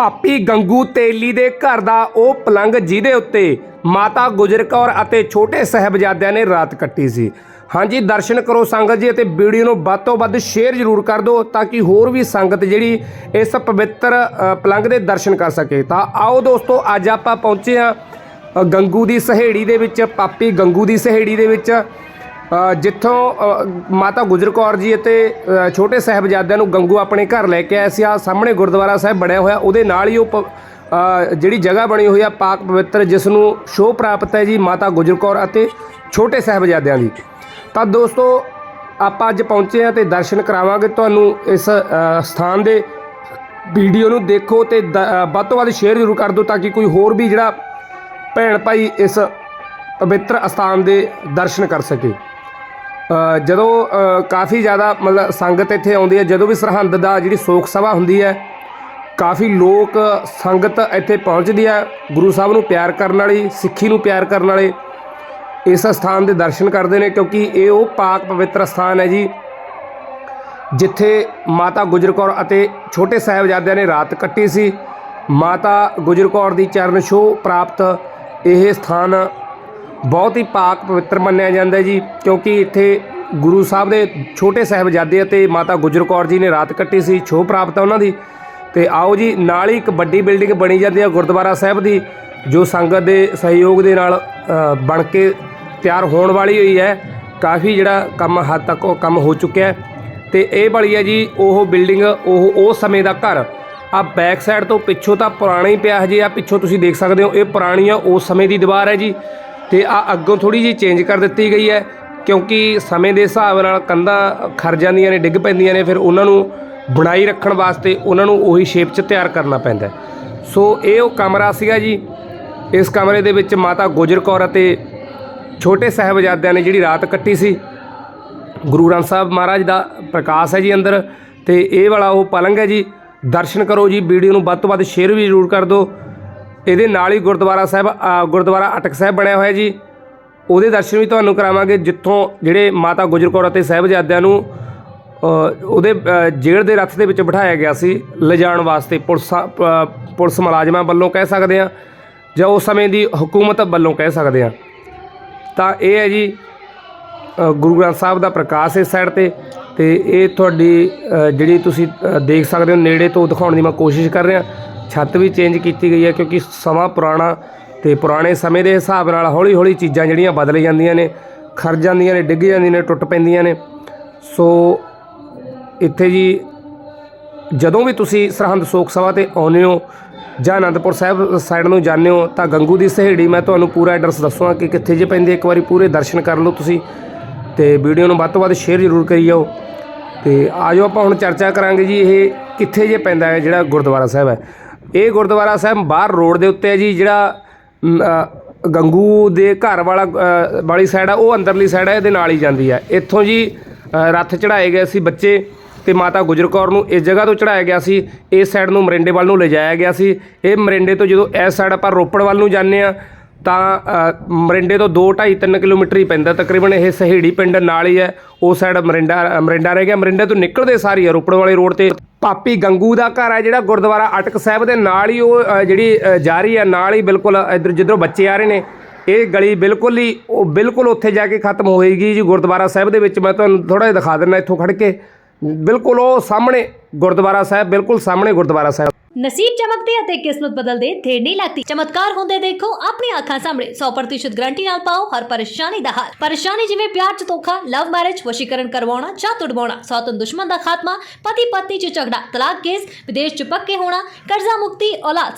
ਭਾਪੀ ਗੰਗੂ ਤੇਲੀ ਦੇ ਘਰ ਦਾ ਉਹ ਪਲੰਗ ਜਿਹਦੇ ਉੱਤੇ ਮਾਤਾ ਗੁਜਰ ਕੌਰ ਅਤੇ ਛੋਟੇ ਸਾਹਿਬਜ਼ਾਦਿਆਂ ਨੇ ਰਾਤ ਕੱਟੀ ਸੀ। ਹਾਂਜੀ, ਦਰਸ਼ਨ ਕਰੋ ਸੰਗਤ ਜੀ ਅਤੇ ਵੀਡੀਓ ਨੂੰ ਵੱਧ ਤੋਂ ਵੱਧ ਸ਼ੇਅਰ ਜ਼ਰੂਰ ਕਰ ਦਿਓ ਤਾਂ ਕਿ ਹੋਰ ਵੀ ਸੰਗਤ ਜਿਹੜੀ ਇਸ ਪਵਿੱਤਰ ਪਲੰਗ ਦੇ ਦਰਸ਼ਨ ਕਰ ਸਕੇ। ਤਾਂ ਆਓ ਦੋਸਤੋ, ਅੱਜ ਆਪਾਂ ਪਹੁੰਚੇ ਹਾਂ ਗੰਗੂ ਦੀ ਸਹੇੜੀ ਦੇ ਵਿੱਚ ਪਾਪੀ ਗੰਗੂ ਦੀ ਸਹੇੜੀ ਦੇ ਵਿੱਚ। ਜਿੱਥੋਂ ਮਾਤਾ ਗੁਜਰ ਕੌਰ ਜੀ ਅਤੇ ਛੋਟੇ ਸਾਹਿਬਜ਼ਾਦਿਆਂ ਨੂੰ ਗੰਗੂ ਆਪਣੇ ਘਰ ਲੈ ਕੇ ਆਇਆ ਸੀ। ਆ ਸਾਹਮਣੇ ਗੁਰਦੁਆਰਾ ਸਾਹਿਬ ਬਣਿਆ ਹੋਇਆ। ਉਹਦੇ ਨਾਲ ਹੀ ਉਹ ਪ- ਜਿਹੜੀ ਜਗ੍ਹਾ ਬਣੀ ਹੋਈ ਆ, ਪਾਕ ਪਵਿੱਤਰ, ਜਿਸ ਨੂੰ ਸ਼ੋਅ ਪ੍ਰਾਪਤ ਹੈ ਜੀ ਮਾਤਾ ਗੁਜਰ ਕੌਰ ਅਤੇ ਛੋਟੇ ਸਾਹਿਬਜ਼ਾਦਿਆਂ ਦੀ। ਤਾਂ ਦੋਸਤੋ, ਆਪਾਂ ਅੱਜ ਪਹੁੰਚੇ ਆ ਤੇ ਦਰਸ਼ਨ ਕਰਾਵਾਂਗੇ ਤੁਹਾਨੂੰ ਇਸ ਸਥਾਨ ਦੇ ਵੀਡੀਓ ਨੂੰ ਦੇਖੋ ਤੇ ਦ- ਵੱਧ ਤੋਂ ਵੱਧ ਸ਼ੇਅਰ ਜ਼ਰੂਰ ਕਰ ਦਿਓ ਤਾਂ ਕਿ ਕੋਈ ਹੋਰ ਵੀ ਜਿਹੜਾ ਭੈਣ ਭਾਈ ਇਸ ਪਵਿੱਤਰ ਅਸਥਾਨ ਦੇ ਦਰਸ਼ਨ ਕਰ ਸਕੇ। ਜਦੋਂ ਕਾਫੀ ਜ਼ਿਆਦਾ ਮਤਲਬ ਸੰਗਤ ਇੱਥੇ ਆਉਂਦੀ ਹੈ, ਜਦੋਂ ਵੀ ਸਰਹੰਦ ਦਾ ਜਿਹੜੀ ਸੋਖ ਸਭਾ ਹੁੰਦੀ ਹੈ, ਕਾਫੀ ਲੋਕ ਸੰਗਤ ਇੱਥੇ ਪਹੁੰਚਦੀ ਹੈ, ਗੁਰੂ ਸਾਹਿਬ ਨੂੰ ਪਿਆਰ ਕਰਨ ਵਾਲੀ, ਸਿੱਖੀ ਨੂੰ ਪਿਆਰ ਕਰਨ ਵਾਲੇ, ਇਸ ਸਥਾਨ ਦੇ ਦਰਸ਼ਨ ਕਰਦੇ ਨੇ, ਕਿਉਂਕਿ ਇਹ ਉਹ ਪਾਕ ਪਵਿੱਤਰ ਸਥਾਨ ਹੈ ਜੀ, ਜਿੱਥੇ ਮਾਤਾ ਗੁਜਰ ਕੌਰ ਅਤੇ ਛੋਟੇ ਸਾਹਿਬਜ਼ਾਦਿਆਂ ਨੇ ਰਾਤ ਕੱਟੀ ਸੀ। ਮਾਤਾ ਗੁਜਰ ਕੌਰ ਦੀ ਚਰਨ ਛੋਹ ਪ੍ਰਾਪਤ ਇਹ ਸਥਾਨ ਬਹੁਤ ਹੀ ਪਾਕ ਪਵਿੱਤਰ ਮੰਨਿਆ ਜਾਂਦਾ ਜੀ, ਕਿਉਂਕਿ ਇੱਥੇ ਗੁਰੂ ਸਾਹਿਬ ਦੇ ਛੋਟੇ ਸਾਹਿਬਜ਼ਾਦੇ ਅਤੇ ਮਾਤਾ ਗੁਜਰ ਕੌਰ ਜੀ ਨੇ ਰਾਤ ਕੱਟੀ ਸੀ, ਛੋਹ ਪ੍ਰਾਪਤ ਹੈ ਉਹਨਾਂ ਦੀ। ਤੇ ਆਓ ਜੀ, ਨਾਲ ਹੀ ਇੱਕ ਵੱਡੀ ਬਿਲਡਿੰਗ ਬਣੀ ਜਾਂਦੀ ਹੈ ਗੁਰਦੁਆਰਾ ਸਾਹਿਬ ਦੀ, ਜੋ ਸੰਗਤ ਦੇ ਸਹਿਯੋਗ ਦੇ ਨਾਲ ਬਣ ਕੇ ਤਿਆਰ ਹੋਣ ਵਾਲੀ ਹੋਈ ਹੈ। ਕਾਫੀ ਜਿਹੜਾ ਕੰਮ ਹੱਦ ਤੱਕ ਉਹ ਕੰਮ ਹੋ ਚੁੱਕਿਆ ਹੈ। ਤੇ ਇਹ ਵਾਲੀ ਹੈ ਜੀ, ਉਹ ਬਿਲਡਿੰਗ, ਉਹ ਉਹ ਸਮੇਂ ਦਾ ਘਰ। ਆ ਬੈਕ ਸਾਈਡ ਤੋਂ ਪਿੱਛੋਂ ਤਾਂ ਪੁਰਾਣਾ ਹੀ ਪਿਆ ਹਜੇ ਆ ਪਿੱਛੋਂ ਤੁਸੀਂ ਦੇਖ ਸਕਦੇ ਹੋ, ਇਹ ਪੁਰਾਣੀ ਆ, ਉਸ ਸਮੇਂ ਦੀ ਦੀਵਾਰ ਹੈ ਜੀ। ਤੇ ਆ ਅੱਗੋਂ ਥੋੜੀ ਜੀ ਚੇਂਜ ਕਰ ਦਿੱਤੀ ਗਈ ਹੈ, ਕਿਉਂਕਿ ਸਮੇਂ ਦੇ ਹਿਸਾਬ ਨਾਲ ਕੰਧਾਂ ਖਰ ਜਾਂਦੀਆਂ ਨੇ, ਡਿੱਗ ਪੈਂਦੀਆਂ ਨੇ, ਫਿਰ ਉਹਨਾਂ ਨੂੰ ਬਣਾਈ ਰੱਖਣ ਵਾਸਤੇ ਉਹਨਾਂ ਨੂੰ ਉਹੀ ਸ਼ੇਪ 'ਚ ਤਿਆਰ ਕਰਨਾ ਪੈਂਦਾ ਸੋ ਇਹ ਉਹ ਕਮਰਾ ਸੀਗਾ ਜੀ, ਇਸ ਕਮਰੇ ਦੇ ਵਿੱਚ ਮਾਤਾ ਗੁਜਰ ਕੌਰ ਅਤੇ ਛੋਟੇ ਸਾਹਿਬਜ਼ਾਦਿਆਂ ਨੇ ਜਿਹੜੀ ਰਾਤ ਕੱਟੀ ਸੀ, ਗੁਰੂ ਗ੍ਰੰਥ ਸਾਹਿਬ ਮਹਾਰਾਜ ਦਾ ਪ੍ਰਕਾਸ਼ ਹੈ ਜੀ ਅੰਦਰ, ਤੇ ਇਹ ਵਾਲਾ ਉਹ ਪਲੰਗ ਹੈ ਜੀ, ਦਰਸ਼ਨ ਕਰੋ ਜੀ, ਵੀਡੀਓ ਨੂੰ ਵੱਧ ਤੋਂ ਵੱਧ ਸ਼ੇਅਰ ਵੀ ਜ਼ਰੂਰ ਕਰ ਦਿਓ। ਇਹਦੇ ਨਾਲ ਹੀ ਗੁਰਦੁਆਰਾ ਸਾਹਿਬ ਗੁਰਦੁਆਰਾ ਅਟਕ ਸਾਹਿਬ ਬਣਿਆ ਹੋਇਆ ਜੀ। ਉਹਦੇ ਦਰਸ਼ਨ ਵੀ ਤੁਹਾਨੂੰ ਕਰਾਵਾਂਗੇ ਜਿੱਥੋਂ ਜਿਹੜੇ ਮਾਤਾ ਗੁਜਰ ਕੌਰ ਅਤੇ ਸਾਹਿਬਜ਼ਾਦਿਆਂ ਨੂੰ ਉਹਦੇ ਜੇਲ੍ਹ ਦੇ ਰੱਥ ਦੇ ਵਿੱਚ ਬਿਠਾਇਆ ਗਿਆ ਸੀ। ਲਿਜਾਣ ਵਾਸਤੇ ਪੁਲਿਸ ਅ, ਪੁਲਿਸ ਮੁਲਾਜ਼ਮਾਂ ਵੱਲੋਂ ਕਹਿ ਸਕਦੇ ਆ ਜਾਂ ਉਸ ਸਮੇਂ ਦੀ ਹਕੂਮਤ ਵੱਲੋਂ ਕਹਿ ਸਕਦੇ ਆ ਤਾਂ ਇਹ ਹੈ ਜੀ ਗੁਰੂ ਗ੍ਰੰਥ ਸਾਹਿਬ ਦਾ ਪ੍ਰਕਾਸ਼ ਇਸ ਸਾਈਡ ਤੇ। ਤੇ ਇਹ ਤੁਹਾਡੀ ਜਿਹੜੀ ਤੁਸੀਂ ਦੇਖ ਸਕਦੇ ਹੋ ਨੇੜੇ ਤੋਂ ਦਿਖਾਉਣ ਦੀ ਮੈਂ ਕੋਸ਼ਿਸ਼ ਕਰ ਰਿਹਾ। ਛੱਤ ਵੀ ਚੇਂਜ ਕੀਤੀ ਗਈ ਹੈ ਕਿਉਂਕਿ ਸਮਾਂ ਪੁਰਾਣਾ ਤੇ ਪੁਰਾਣੇ ਸਮੇਂ ਦੇ ਹਿਸਾਬ ਨਾਲ ਹੌਲੀ ਹੌਲੀ ਚੀਜ਼ਾਂ ਜਿਹੜੀਆਂ ਬਦਲ ਜਾਂਦੀਆਂ ਨੇ, ਖਰ ਜਾਂਦੀਆਂ ਨੇ, ਡਿੱਗ ਜਾਂਦੀਆਂ ਨੇ, ਟੁੱਟ ਪੈਂਦੀਆਂ ਨੇ। ਸੋ ਇੱਥੇ ਜੀ ਜਦੋਂ ਵੀ ਤੁਸੀਂ ਸਰਹੰਦ ਸੋਕ ਸਭਾ ਤੇ ਆਉਂਦੇ ਹੋ ਜਾਂ ਅਨੰਦਪੁਰ ਸਾਹਿਬ ਸਾਈਡ ਨੂੰ ਜਾਂਦੇ ਹੋ ਤਾਂ ਗੰਗੂ ਦੀ ਸਹੇੜੀ ਮੈਂ ਤੁਹਾਨੂੰ ਪੂਰਾ ਐਡਰੈਸ ਦੱਸੂਗਾ ਕਿ ਕਿੱਥੇ ਜੇ ਪੈਂਦੇ ਇੱਕ ਵਾਰੀ ਪੂਰੇ ਦਰਸ਼ਨ ਕਰ ਲਓ ਤੁਸੀਂ। ਤੇ ਵੀਡੀਓ ਨੂੰ ਵੱਧ ਤੋਂ ਵੱਧ ਸ਼ੇਅਰ ਜ਼ਰੂਰ ਕਰੀ ਜਾਓ। ਤੇ ਆਜੋ ਆਪਾਂ ਹੁਣ ਚਰਚਾ ਕਰਾਂਗੇ ਜੀ ਇਹ ਕਿੱਥੇ ਜੇ ਪੈਂਦਾ ਹੈ ਜਿਹੜਾ ਗੁਰਦੁਆਰਾ ਸਾਹਿਬ ਹੈ। ਇਹ ਗੁਰਦੁਆਰਾ ਸਾਹਿਬ ਬਾਹਰ ਰੋਡ ਦੇ ਉੱਤੇ ਹੈ ਜੀ, ਜਿਹੜਾ ਗੰਗੂ ਦੇ ਘਰ ਵਾਲਾ ਵਾਲੀ ਸਾਈਡ ਆ, ਉਹ ਅੰਦਰਲੀ ਸਾਈਡ ਹੈ ਇਹਦੇ ਨਾਲ ਹੀ ਜਾਂਦੀ ਹੈ ਇੱਥੋਂ ਜੀ ਰੱਥ ਚੜਾਏ ਗਏ ਸੀ ਬੱਚੇ ਤੇ ਮਾਤਾ ਗੁਜਰ ਕੌਰ ਨੂੰ ਇਸ ਜਗ੍ਹਾ ਤੋਂ ਚੜਾਇਆ ਗਿਆ ਸੀ, ਇਸ ਸਾਈਡ ਨੂੰ ਮਰਿੰਡੇ ਵੱਲ ਨੂੰ ਲਿਜਾਇਆ ਗਿਆ ਸੀ। ਇਹ ਮਰਿੰਡੇ ਤੋਂ ਜਦੋਂ ਇਸ ਸਾਈਡ ਆਪਾਂ ਰੋਪੜ ਵੱਲ ਨੂੰ ਜਾਂਦੇ ਆ ਤਾਂ ਮਰਿੰਡੇ ਤੋਂ 2 2.5 3 ਕਿਲੋਮੀਟਰ ਹੀ ਪੈਂਦਾ ਤਕਰੀਬਨ, ਇਹ ਸਹੇੜੀ ਪਿੰਡ ਨਾਲ ਹੀ ਹੈ। ਉਹ ਸਾਈਡ ਮਰਿੰਡਾ ਮਰਿੰਡਾ ਰਹਿ ਗਿਆ। ਮਰਿੰਡੇ ਤੋਂ ਨਿਕਲਦੇ ਸਾਰੀ ਹੈ ਰੋਪੜ ਵਾਲੇ ਰੋਡ ਤੇ। ਪਾਪੀ ਗੰਗੂ ਦਾ ਘਰ ਹੈ ਜਿਹੜਾ ਗੁਰਦੁਆਰਾ ਅਟਕ ਸਾਹਿਬ ਦੇ ਨਾਲ ਹੀ ਉਹ ਜਿਹੜੀ ਜਾ ਰਹੀ ਹੈ, ਨਾਲ ਹੀ ਬਿਲਕੁਲ ਇਧਰ ਜਿੱਧਰੋਂ ਬੱਚੇ ਆ ਰਹੇ ਨੇ। ਇਹ ਗਲੀ ਬਿਲਕੁਲ ਹੀ, ਉਹ ਬਿਲਕੁਲ ਉੱਥੇ ਜਾ ਕੇ ਖਤਮ ਹੋਏਗੀ ਜੀ ਗੁਰਦੁਆਰਾ ਸਾਹਿਬ ਦੇ ਵਿੱਚ। ਮੈਂ ਤੁਹਾਨੂੰ ਥੋੜਾ ਜਿਹਾ ਦਿਖਾ ਦਿੰਦਾ ਇੱਥੋਂ ਖੜ ਕੇ। ਬਿਲਕੁਲ ਉਹ ਸਾਹਮਣੇ ਗੁਰਦੁਆਰਾ ਸਾਹਿਬ, ਬਿਲਕੁਲ ਸਾਹਮਣੇ ਗੁਰਦੁਆਰਾ ਸਾਹਿਬ। ਨਸੀਬ ਚਮਕਦੇ ਅਤੇ ਕਿਸਮਤ ਬਦਲਦੇ ਦੇਰ ਨਹੀਂ ਲੱਗਦੀ। ਚਮਤਕਾਰ ਹੁੰਦੇ ਦੇਖੋ ਆਪਣੀ ਅੱਖਾਂ ਸਾਹਮਣੇ। 100% ਗਰੰਟੀ ਨਾਲ ਪਾਓ, ਹਰ ਪਰੇਸ਼ਾਨੀ ਦਾ ਹੱਲ। ਪਰੇਸ਼ਾਨੀ ਜਿਵੇਂ ਪਿਆਰ ਚ ਧੋਖਾ ਲਵ ਮੈਰਿਜ ਵਸ਼ੀਕਰਨ ਕਰਵਾਉਣਾ, ਜਾਂ ਤੁੜਵਾਉਣਾ ਸੌਤਨ ਦੁਸ਼ਮਣ ਦਾ ਖਾਤਮਾ ਪਤੀ ਪਤਨੀ ਚ ਝਗੜਾ, ਤਲਾਕ ਕੇਸ, ਵਿਦੇਸ਼ ਚ ਪੱਕੇ ਹੋਣਾ, ਕਰਜ਼ਾ ਮੁਕਤੀ, ਔਲਾਦ।